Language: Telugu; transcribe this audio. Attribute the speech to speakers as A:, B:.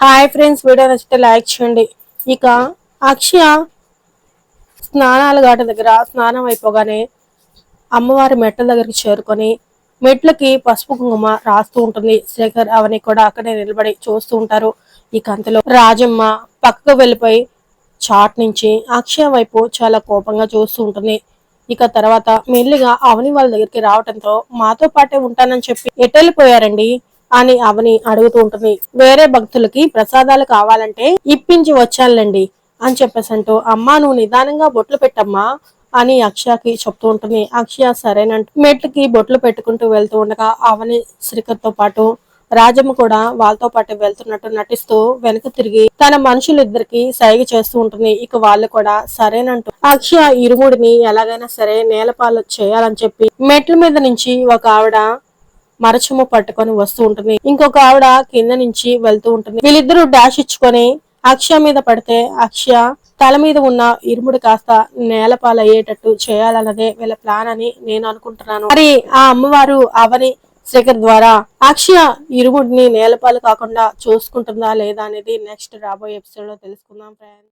A: హాయ్ ఫ్రెండ్స్ వీడియో నచ్చితే లైక్ చేయండి. ఇక అక్షయ స్నానాల ఘాట దగ్గర స్నానం అయిపోగానే అమ్మవారి మెట్ల దగ్గరికి చేరుకొని మెట్లకి పసుపు కుంకుమ రాస్తూ ఉంటుంది. శేఖర్ అవని కూడా అక్కడే నిలబడి చూస్తూ ఉంటారు. ఈ కంతలో రాజమ్మ పక్కకు వెళ్ళిపోయి చాట్ నుంచి అక్షయ వైపు చాలా కోపంగా చూస్తూ ఉంటుంది. ఇక తర్వాత మెల్లిగా అవని వాళ్ళ దగ్గరికి రావటంతో మాతో పాటే ఉంటానని చెప్పి ఎటెళ్ళిపోయారండి? అని అవని అడుగుతూ ఉంటుంది. వేరే భక్తులకి ప్రసాదాలు కావాలంటే ఇప్పించి వచ్చానులేండి అని చెప్పేసి అంటూ అమ్మా నువ్వు నిదానంగా బొట్లు పెట్టమ్మా అని అక్షయకి చెప్తూ ఉంటుంది. అక్షయ సరేనంటూ మెట్లకి బొట్లు పెట్టుకుంటూ వెళ్తూ ఉండగా అవని శ్రీకర్తో పాటు రాజమ్మ కూడా వాళ్ళతో పాటు వెళ్తున్నట్టు నటిస్తూ వెనక తిరిగి తన మనుషులిద్దరికి సైగ చేస్తూ ఉంటుంది. ఇక వాళ్ళు కూడా సరేనంటూ అక్షయ ఇరుముడిని ఎలాగైనా సరే నేలపాలు చేయాలని చెప్పి మెట్ల మీద నుంచి ఒక ఆవిడ మరచము పట్టుకొని వస్తూ ఉంటుంది. ఇంకొక ఆవిడ కింద నుంచి వెళ్తూ ఉంటుంది. వీళ్ళిద్దరూ డాష్ ఇచ్చుకొని అక్షయ మీద పడితే అక్షయ తల మీద ఉన్న ఇరుముడు కాస్త నేలపాలయ్యేటట్టు చేయాలన్నదే వీళ్ళ ప్లాన్ అని నేను అనుకుంటున్నాను. మరి ఆ అమ్మవారు అవని శేఖర్ ద్వారా అక్షయ ఇరుముడిని నేలపాలు కాకుండా చూసుకుంటుందా లేదా అనేది నెక్స్ట్ రాబోయే ఎపిసోడ్లో తెలుసుకుందాం ఫ్రెండ్స్